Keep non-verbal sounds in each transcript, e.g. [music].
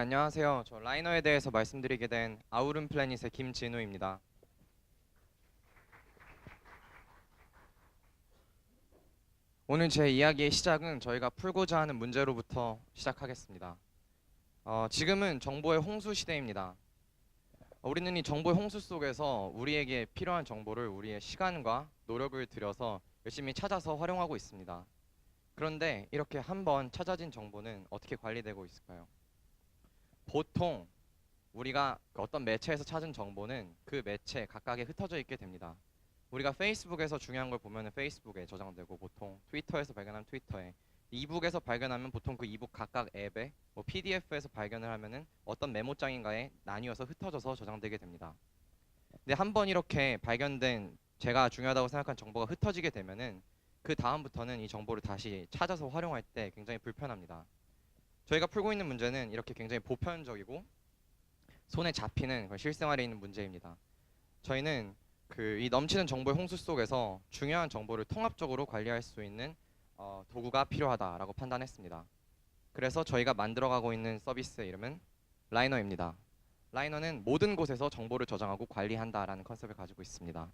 안녕하세요. 저 라이너에 대해서 말씀드리게 된 아우른 플래닛의 김진우입니다. 오늘 제 이야기의 시작은 저희가 풀고자 하는 문제로부터 시작하겠습니다. 어, 지금은 정보의 홍수 시대입니다. 어, 우리는 이 정보의 홍수 속에서 우리에게 필요한 정보를 우리의 시간과 노력을 들여서 열심히 찾아서 활용하고 있습니다. 그런데 이렇게 한번 찾아진 정보는 어떻게 관리되고 있을까요? 보통 우리가 그 어떤 매체에서 찾은 정보는 그 매체 각각에 흩어져 있게 됩니다. 우리가 페이스북에서 중요한 걸 보면은 페이스북에 저장되고 보통 트위터에서 발견하면 트위터에 이북에서 발견하면 보통 그 이북 각각 앱에 뭐 PDF에서 발견을 하면은 어떤 메모장인가에 나뉘어서 흩어져서 저장되게 됩니다. 근데 한 번 이렇게 발견된 제가 중요하다고 생각한 정보가 흩어지게 되면은 그 다음부터는 이 정보를 다시 찾아서 활용할 때 굉장히 불편합니다. 저희가 풀고 있는 문제는 이렇게 굉장히 보편적이고 손에 잡히는 실생활에 있는 문제입니다. 저희는 그 이 넘치는 정보의 홍수 속에서 중요한 정보를 통합적으로 관리할 수 있는 어, 도구가 필요하다라고 판단했습니다. 그래서 저희가 만들어가고 있는 서비스의 이름은 라이너입니다. 라이너는 모든 곳에서 정보를 저장하고 관리한다라는 컨셉을 가지고 있습니다.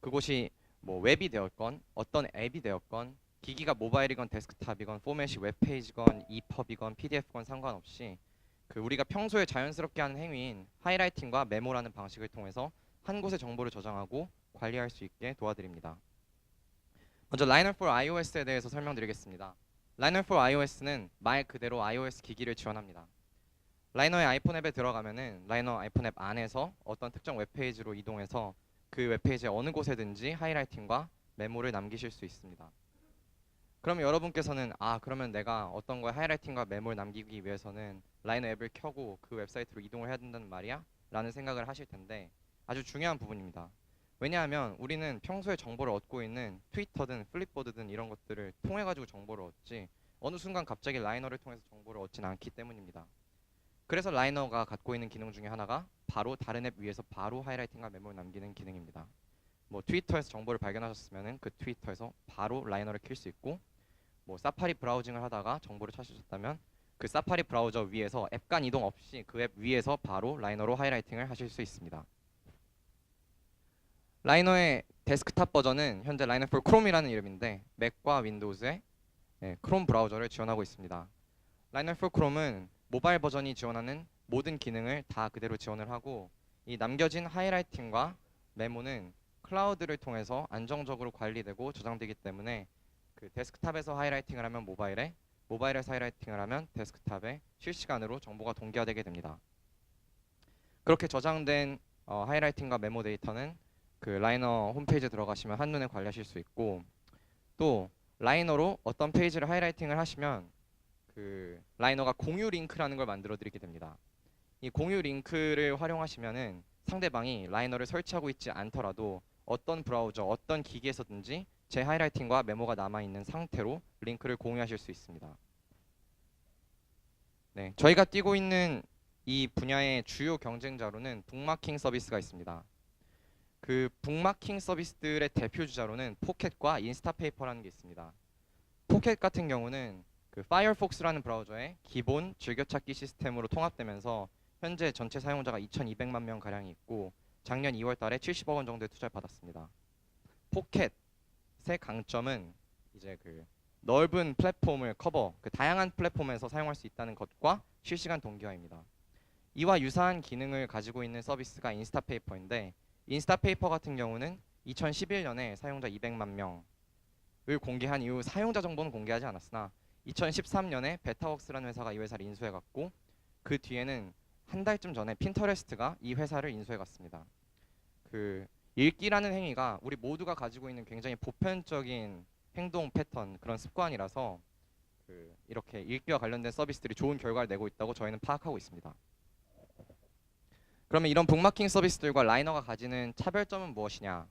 그곳이 뭐 웹이 되었건 어떤 앱이 되었건 기기가 모바일이건 데스크탑이건 포맷이 웹페이지건 EPUB이건 PDF건 상관없이 그 우리가 평소에 자연스럽게 하는 행위인 하이라이팅과 메모라는 방식을 통해서 한 곳에 정보를 저장하고 관리할 수 있게 도와드립니다. 먼저 Liner for iOS에 대해서 설명드리겠습니다. Liner for iOS는 말 그대로 iOS 기기를 지원합니다. 라이너의 아이폰 앱에 들어가면은 라이너 아이폰 앱 안에서 어떤 특정 웹페이지로 이동해서 그 웹페이지의 어느 곳에든지 하이라이팅과 메모를 남기실 수 있습니다. 그럼 여러분께서는 아 그러면 내가 어떤 거에 하이라이팅과 메모를 남기기 위해서는 라이너 앱을 켜고 그 웹사이트로 이동을 해야 된다는 말이야? 라는 생각을 하실 텐데 아주 중요한 부분입니다. 왜냐하면 우리는 평소에 정보를 얻고 있는 트위터든 플립보드든 이런 것들을 통해 가지고 정보를 얻지 어느 순간 갑자기 라이너를 통해서 정보를 얻지는 않기 때문입니다. 그래서 라이너가 갖고 있는 기능 중에 하나가 바로 다른 앱 위에서 바로 하이라이팅과 메모를 남기는 기능입니다. 뭐 트위터에서 정보를 발견하셨으면은 그 트위터에서 바로 라이너를 킬 수 있고 뭐 사파리 브라우징을 하다가 정보를 찾으셨다면 그 사파리 브라우저 위에서 앱 간 이동 없이 그 앱 위에서 바로 라이너로 하이라이팅을 하실 수 있습니다. 라이너의 데스크탑 버전은 현재 라이너 for Chrome이라는 이름인데 맥과 윈도우즈의 예, 크롬 브라우저를 지원하고 있습니다. 라이너 for Chrome은 모바일 버전이 지원하는 모든 기능을 다 그대로 지원을 하고 이 남겨진 하이라이팅과 메모는 클라우드를 통해서 안정적으로 관리되고 저장되기 때문에 그 데스크탑에서 하이라이팅을 하면 모바일에 모바일에서 하이라이팅을 하면 데스크탑에 실시간으로 정보가 동기화되게 됩니다. 그렇게 저장된 어, 하이라이팅과 메모 데이터는 그 라이너 홈페이지에 들어가시면 한눈에 관리하실 수 있고 또 라이너로 어떤 페이지를 하이라이팅을 하시면 그 라이너가 공유 링크라는 걸 만들어 드리게 됩니다. 이 공유 링크를 활용하시면은 상대방이 라이너를 설치하고 있지 않더라도 어떤 브라우저, 어떤 기기에서든지 제 하이라이팅과 메모가 남아 있는 상태로 링크를 공유하실 수 있습니다. 네, 저희가 뛰고 있는 이 분야의 주요 경쟁자로는 북마킹 서비스가 있습니다. 그 북마킹 서비스들의 대표 주자로는 포켓과 인스타페이퍼라는 게 있습니다. 포켓 같은 경우는 그 파이어폭스라는 브라우저의 기본 즐겨찾기 시스템으로 통합되면서 현재 전체 사용자가 2,200만 명 가량이 있고 작년 2월 달에 70억 원 정도의 투자를 받았습니다. 포켓의 강점은 이제 그 넓은 플랫폼을 커버, 그 다양한 플랫폼에서 사용할 수 있다는 것과 실시간 동기화입니다. 이와 유사한 기능을 가지고 있는 서비스가 인스타페이퍼인데 인스타페이퍼 같은 경우는 2011년에 사용자 200만 명을 공개한 이후 사용자 정보는 공개하지 않았으나 2013년에 베타웍스라는 회사가 이 회사를 인수해갔고 그 뒤에는 한 달쯤 전에 핀터레스트가 이 회사를 인수해갔습니다. 그 읽기라는 행위가 우리 모두가 가지고 있는 굉장히 보편적인 행동 패턴 그런 습관이라서 그 이렇게 읽기와 관련된 서비스들이 좋은 결과를 내고 있다고 저희는 파악하고 있습니다. 그러면 이런 북마킹 서비스들과 라이너가 가지는 차별점은 무엇이냐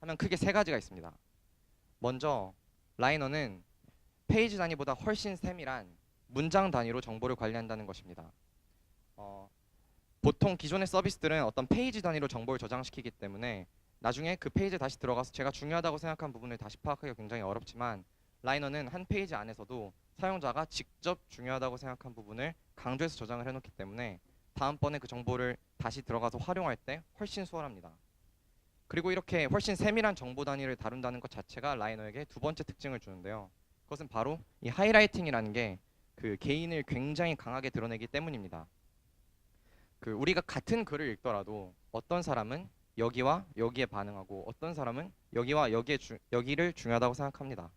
하면 크게 세 가지가 있습니다. 먼저 라이너는 페이지 단위보다 훨씬 세밀한 문장 단위로 정보를 관리한다는 것입니다. 어, 보통 기존의 서비스들은 어떤 페이지 단위로 정보를 저장시키기 때문에 나중에 그 페이지에 다시 들어가서 제가 중요하다고 생각한 부분을 다시 파악하기가 굉장히 어렵지만 라이너는 한 페이지 안에서도 사용자가 직접 중요하다고 생각한 부분을 강조해서 저장을 해놓기 때문에 다음번에 그 정보를 다시 들어가서 활용할 때 훨씬 수월합니다. 그리고 이렇게 훨씬 세밀한 정보 단위를 다룬다는 것 자체가 라이너에게 두 번째 특징을 주는데요. 그것은 바로 이 하이라이팅이라는 게 그 개인을 굉장히 강하게 드러내기 때문입니다. 그 우리가 같은 글을 읽더라도 어떤 사람은 여기와 여기에 반응하고 어떤 사람은 여기와 여기에 주, 여기를 중요하다고 생각합니다.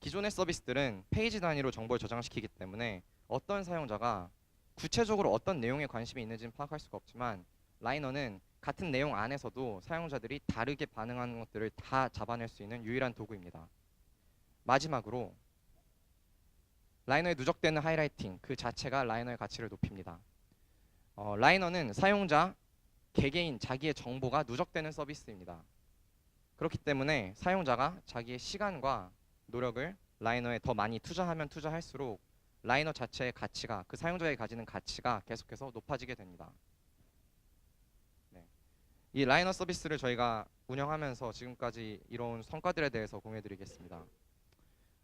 기존의 서비스들은 페이지 단위로 정보를 저장시키기 때문에 어떤 사용자가 구체적으로 어떤 내용에 관심이 있는지는 파악할 수가 없지만 라이너는 같은 내용 안에서도 사용자들이 다르게 반응하는 것들을 다 잡아낼 수 있는 유일한 도구입니다. 마지막으로 라이너에 누적되는 하이라이팅 그 자체가 라이너의 가치를 높입니다. 어, 라이너는 사용자 개개인 자기의 정보가 누적되는 서비스입니다. 그렇기 때문에 사용자가 자기의 시간과 노력을 라이너에 더 많이 투자하면 투자할수록 라이너 자체의 가치가 그 사용자에 가지는 가치가 계속해서 높아지게 됩니다. 네. 이 라이너 서비스를 저희가 운영하면서 지금까지 이뤄온 성과들에 대해서 공유해드리겠습니다.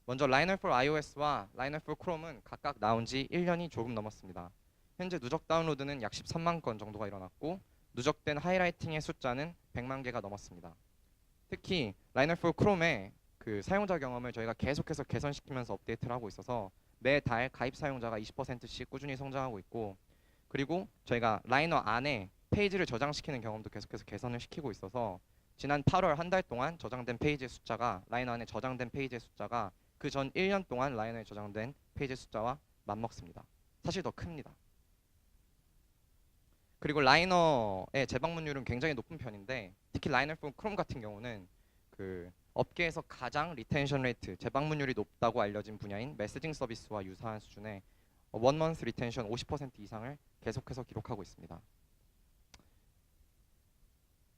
먼저 라이너 for iOS와 라이너 for Chrome은 각각 나온 지 1년이 조금 넘었습니다. 현재 누적 다운로드는 약 13만 건 정도가 일어났고 누적된 하이라이팅의 숫자는 100만 개가 넘었습니다. 특히 라이너 for Chrome의 그 사용자 경험을 저희가 계속해서 개선시키면서 업데이트를 하고 있어서 매달 가입 사용자가 20%씩 꾸준히 성장하고 있고 그리고 저희가 라이너 안에 페이지를 저장시키는 경험도 계속해서 개선을 시키고 있어서 지난 8월 한 달 동안 저장된 페이지의 숫자가 라이너 안에 저장된 페이지의 숫자가 그 전 1년 동안 라이너에 저장된 페이지 숫자와 맞먹습니다. 사실 더 큽니다. 그리고 라이너의 재방문율은 굉장히 높은 편인데 특히 라이너 폼 크롬 같은 경우는 그 업계에서 가장 리텐션 레이트 재방문율이 높다고 알려진 분야인 메시징 서비스와 유사한 수준의 원먼스 리텐션 50% 이상을 계속해서 기록하고 있습니다.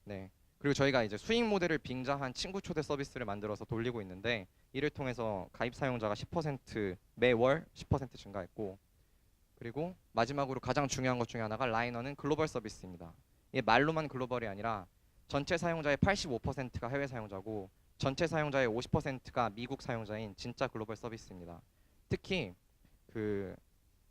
네. 그리고 저희가 이제 수익 모델을 빙자한 친구 초대 서비스를 만들어서 돌리고 있는데 이를 통해서 가입 사용자가 10% 매월 10% 증가했고 그리고 마지막으로 가장 중요한 것 중에 하나가 라이너는 글로벌 서비스입니다. 이게 말로만 글로벌이 아니라 전체 사용자의 85%가 해외 사용자고 전체 사용자의 50%가 미국 사용자인 진짜 글로벌 서비스입니다. 특히 그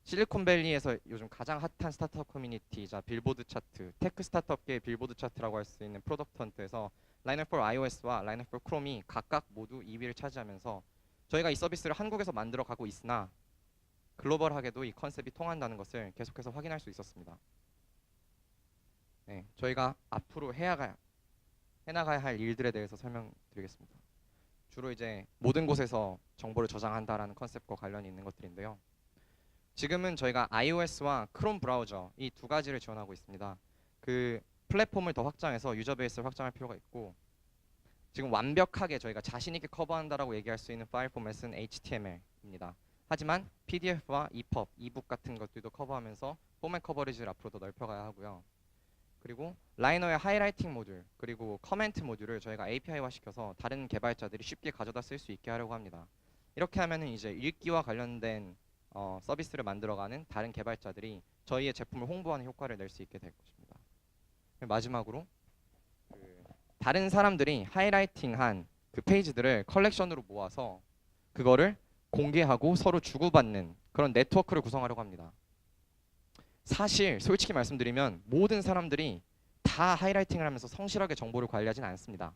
실리콘밸리에서 요즘 가장 핫한 스타트업 커뮤니티이자 빌보드 차트, 테크 스타트업계의 빌보드 차트라고 할 수 있는 프로덕트 헌트에서 라이너 for iOS와 라이너 for Chrome이 각각 모두 2위를 차지하면서 저희가 이 서비스를 한국에서 만들어 가고 있으나 글로벌하게도 이 컨셉이 통한다는 것을 계속해서 확인할 수 있었습니다. 네, 저희가 앞으로 해야가 해나가야 할 일들에 대해서 설명드리겠습니다. 주로 이제 모든 곳에서 정보를 저장한다라는 컨셉과 관련이 있는 것들인데요. 지금은 저희가 iOS와 크롬 브라우저 이 두 가지를 지원하고 있습니다. 그 플랫폼을 더 확장해서 유저 베이스를 확장할 필요가 있고 지금 완벽하게 저희가 자신 있게 커버한다라고 얘기할 수 있는 파일 포맷은 HTML입니다. 하지만 PDF와 EPUB, 이북 같은 것들도 커버하면서 포맷 커버리지를 앞으로 더 넓혀가야 하고요. 그리고 라이너의 하이라이팅 모듈 그리고 커멘트 모듈을 저희가 API화 시켜서 다른 개발자들이 쉽게 가져다 쓸 수 있게 하려고 합니다. 이렇게 하면은 이제 읽기와 관련된 어, 서비스를 만들어가는 다른 개발자들이 저희의 제품을 홍보하는 효과를 낼 수 있게 될 것입니다. 마지막으로 그 다른 사람들이 하이라이팅한 그 페이지들을 컬렉션으로 모아서 그거를 공개하고 서로 주고받는 그런 네트워크를 구성하려고 합니다. 사실 솔직히 말씀드리면 모든 사람들이 다 하이라이팅을 하면서 성실하게 정보를 관리하지는 않습니다.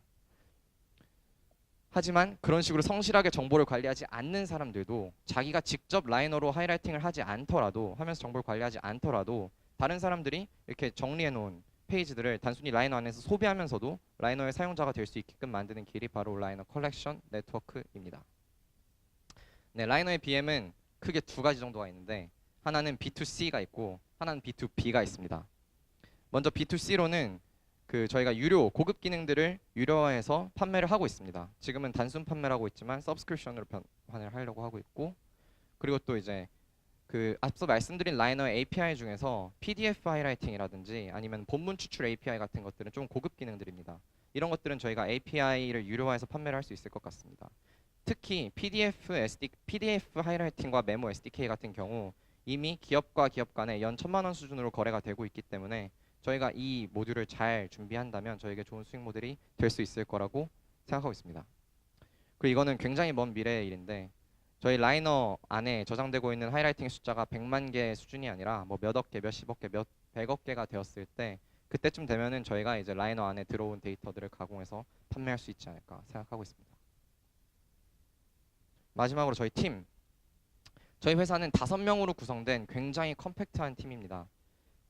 하지만 그런 식으로 성실하게 정보를 관리하지 않는 사람들도 자기가 직접 라이너로 하이라이팅을 하지 않더라도 하면서 정보를 관리하지 않더라도 다른 사람들이 이렇게 정리해 놓은 페이지들을 단순히 라이너 안에서 소비하면서도 라이너의 사용자가 될 수 있게끔 만드는 길이 바로 라이너 컬렉션 네트워크입니다. 네, 라이너의 BM은 크게 두 가지 정도가 있는데 하나는 B2C가 있고 하나는 B2B가 있습니다. 먼저 B2C로는 그 저희가 유료 고급 기능들을 유료화해서 판매를 하고 있습니다. 지금은 단순 판매를 하고 있지만 서브스크립션으로 변환을 하려고 하고 있고 그리고 또 이제 그 앞서 말씀드린 라이너 API 중에서 PDF 하이라이팅이라든지 아니면 본문 추출 API 같은 것들은 좀 고급 기능들입니다. 이런 것들은 저희가 API를 유료화해서 판매를 할 수 있을 것 같습니다. 특히 PDF SD, PDF 하이라이팅과 메모 SDK 같은 경우 이미 기업과 기업 간에 연 천만 원 수준으로 거래가 되고 있기 때문에 저희가 이 모듈을 잘 준비한다면 저에게 좋은 수익 모델이 될 수 있을 거라고 생각하고 있습니다. 그리고 이거는 굉장히 먼 미래의 일인데 저희 라이너 안에 저장되고 있는 하이라이팅 숫자가 100만 개 수준이 아니라 뭐 몇억 개, 몇십억 개, 몇 백억 개가 되었을 때 그때쯤 되면은 저희가 이제 라이너 안에 들어온 데이터들을 가공해서 판매할 수 있지 않을까 생각하고 있습니다. 마지막으로 저희 팀. 저희 회사는 다섯 명으로 구성된 굉장히 컴팩트한 팀입니다.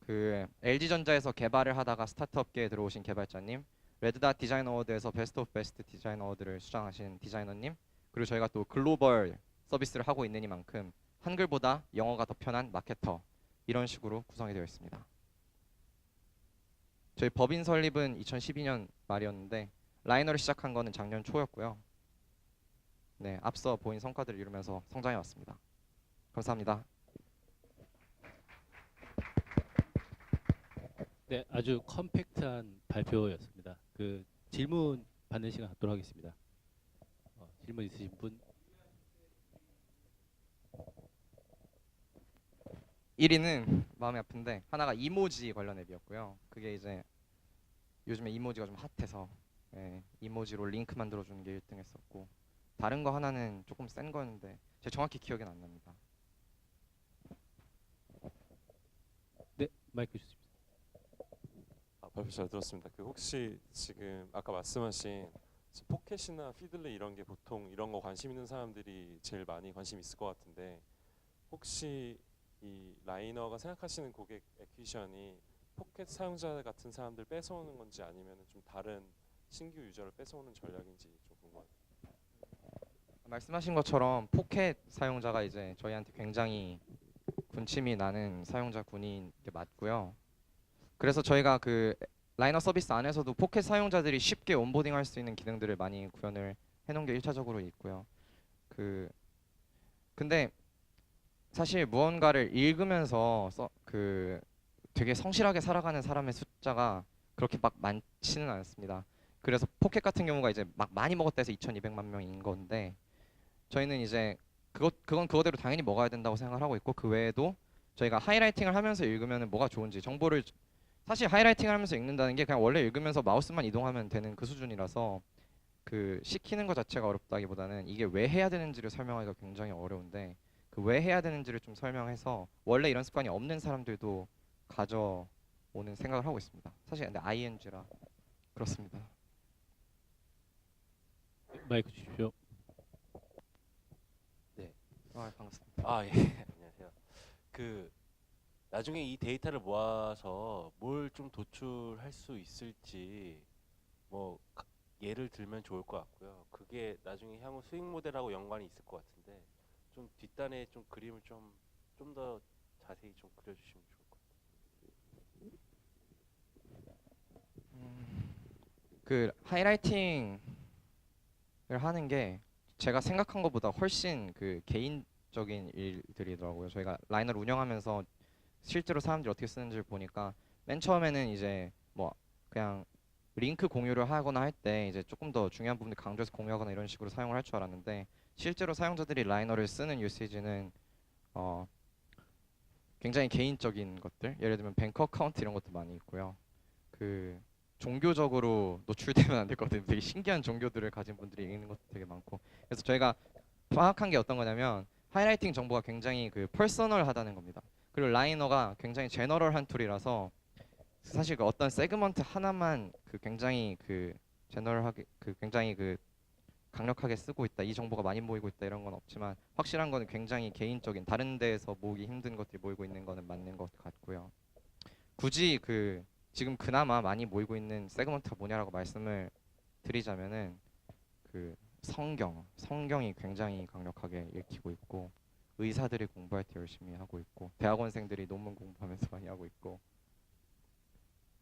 그 LG전자에서 개발을 하다가 스타트업계에 들어오신 개발자님, 레드닷 디자인 어워드에서 베스트 오브 베스트 디자인 어워드를 수상하신 디자이너님, 그리고 저희가 또 글로벌 서비스를 하고 있는 이만큼 한글보다 영어가 더 편한 마케터 이런 식으로 구성이 되어 있습니다. 저희 법인 설립은 2012년 말이었는데 라이너를 시작한 거는 작년 초였고요. 네, 앞서 보인 성과들을 이루면서 성장해 왔습니다. 감사합니다. 네, 아주 컴팩트한 발표였습니다. 그 질문 받는 시간 갖도록 하겠습니다. 어, 질문 있으신 분? 1위는 마음이 아픈데 하나가 이모지 관련 앱이었고요. 그게 이제 요즘에 이모지가 좀 핫해서 예, 이모지로 링크 만들어주는 게 1등 했었고 다른 거 하나는 조금 센 거였는데 제가 정확히 기억이 안 납니다. 네, 마이크 주십시오. 아, 발표 잘 들었습니다. 그 혹시 지금 아까 말씀하신 포켓이나 피들리 이런 게 보통 이런 거 관심 있는 사람들이 제일 많이 관심 있을 것 같은데 혹시 이 라이너가 생각하시는 고객 액퀴션이 포켓 사용자 같은 사람들 뺏어오는 건지 아니면 좀 다른 신규 유저를 뺏어오는 전략인지 좀 궁금합니다. 말씀하신 것처럼 포켓 사용자가 이제 저희한테 굉장히 군침이 나는 사용자 군인 게 맞고요. 그래서 저희가 그 라이너 서비스 안에서도 포켓 사용자들이 쉽게 온보딩할 수 있는 기능들을 많이 구현을 해놓은 게 1차적으로 있고요. 그 근데 사실 무언가를 읽으면서 써, 그 되게 성실하게 살아가는 사람의 숫자가 그렇게 막 많지는 않습니다. 그래서 포켓 같은 경우가 이제 막 많이 먹었다 해서 2,200만 명인 건데 저희는 이제 그것 그건 그거대로 당연히 먹어야 된다고 생각을 하고 있고 그 외에도 저희가 하이라이팅을 하면서 읽으면 뭐가 좋은지 정보를 사실 하이라이팅을 하면서 읽는다는 게 그냥 원래 읽으면서 마우스만 이동하면 되는 그 수준이라서 그 시키는 것 자체가 어렵다기보다는 이게 왜 해야 되는지를 설명하기가 굉장히 어려운데 그 왜 해야 되는지를 좀 설명해서 원래 이런 습관이 없는 사람들도 가져오는 생각을 하고 있습니다. 사실 근데 ING라 그렇습니다. 네, 마이크 주십시오. 아, 반갑습니다. 아 예 [laughs] 안녕하세요. 그 나중에 이 데이터를 모아서 뭘 좀 도출할 수 있을지 뭐 가- 예를 들면 좋을 것 같고요. 그게 나중에 향후 수익 모델하고 연관이 있을 것 같은데 좀 뒷단에 좀 그림을 좀 좀 더 자세히 좀 그려주시면 좋을 것 같아요. 그 하이라이팅을 하는 게 제가 생각한 것보다 훨씬 그 개인적인 일들이더라고요. 저희가 라이너를 운영하면서 실제로 사람들이 어떻게 쓰는지를 보니까 맨 처음에는 이제 뭐 그냥 링크 공유를 하거나 할 때 이제 조금 더 중요한 부분을 강조해서 공유하거나 이런 식으로 사용을 할 줄 알았는데 실제로 사용자들이 라이너를 쓰는 유세이지는 어 굉장히 개인적인 것들 예를 들면 뱅크 어카운트 이런 것도 많이 있고요. 그 종교적으로 노출되면 안 같은데 되게 신기한 종교들을 가진 분들이 있는 것도 되게 많고 그래서 저희가 파악한 게 어떤 거냐면 하이라이팅 정보가 굉장히 그 퍼스널하다는 겁니다. 그리고 라이너가 굉장히 제너럴한 툴이라서 사실 그 어떤 세그먼트 하나만 그 굉장히 그 제너럴하게 그 굉장히 그 강력하게 쓰고 있다 이 정보가 많이 모이고 있다 이런 건 없지만 확실한 거는 굉장히 개인적인 다른 데에서 모으기 힘든 것들이 모이고 있는 거는 맞는 것 같고요. 굳이 그 지금 그나마 많이 모이고 있는 세그먼트가 뭐냐라고 말씀을 드리자면은 그 성경, 성경이 굉장히 강력하게 읽히고 있고 의사들이 공부할 때 열심히 하고 있고 대학원생들이 논문 공부하면서 [laughs] 많이 하고 있고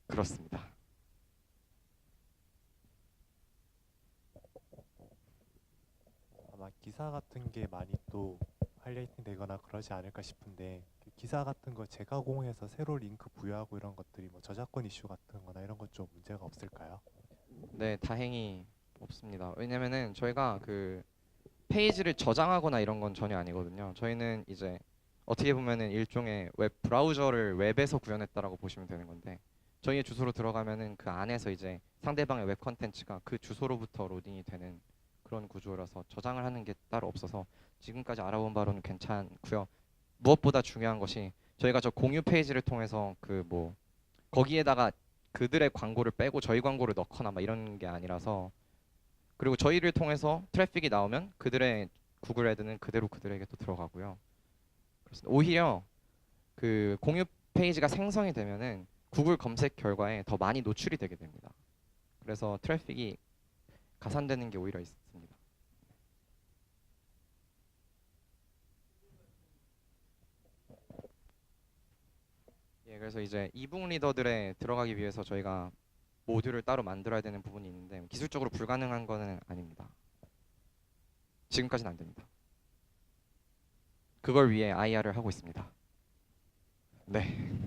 그렇습니다. 아마 기사 같은 게 많이 또 하이라이팅 되거나 그러지 않을까 싶은데 그 기사 같은 거 재가공해서 새로 링크 부여하고 이런 것들이 뭐 저작권 이슈 같은 거나 이런 것 좀 문제가 없을까요? 네, 다행히 없습니다. 왜냐면은 저희가 그 페이지를 저장하거나 이런 건 전혀 아니거든요. 저희는 이제 어떻게 보면은 일종의 웹 브라우저를 웹에서 구현했다라고 보시면 되는 건데 저희의 주소로 들어가면은 그 안에서 이제 상대방의 웹 컨텐츠가 그 주소로부터 로딩이 되는 그런 구조라서 저장을 하는 게 따로 없어서 지금까지 알아본 바로는 괜찮고요. 무엇보다 중요한 것이 저희가 저 공유 페이지를 통해서 그 뭐 거기에다가 그들의 광고를 빼고 저희 광고를 넣거나 막 이런 게 아니라서 그리고 저희를 통해서 트래픽이 나오면 그들의 구글 애드는 그대로 그들에게 또 들어가고요. 그렇습니다. 오히려 그 공유 페이지가 생성이 되면은 구글 검색 결과에 더 많이 노출이 되게 됩니다. 그래서 트래픽이 가산되는 게 오히려 있습니다. 예, 그래서 이제 이북 리더들에 들어가기 위해서 저희가 모듈을 따로 만들어야 되는 부분이 있는데 기술적으로 불가능한 거는 아닙니다. 지금까지는 안 됩니다. 그걸 위해 IR을 하고 있습니다. 네.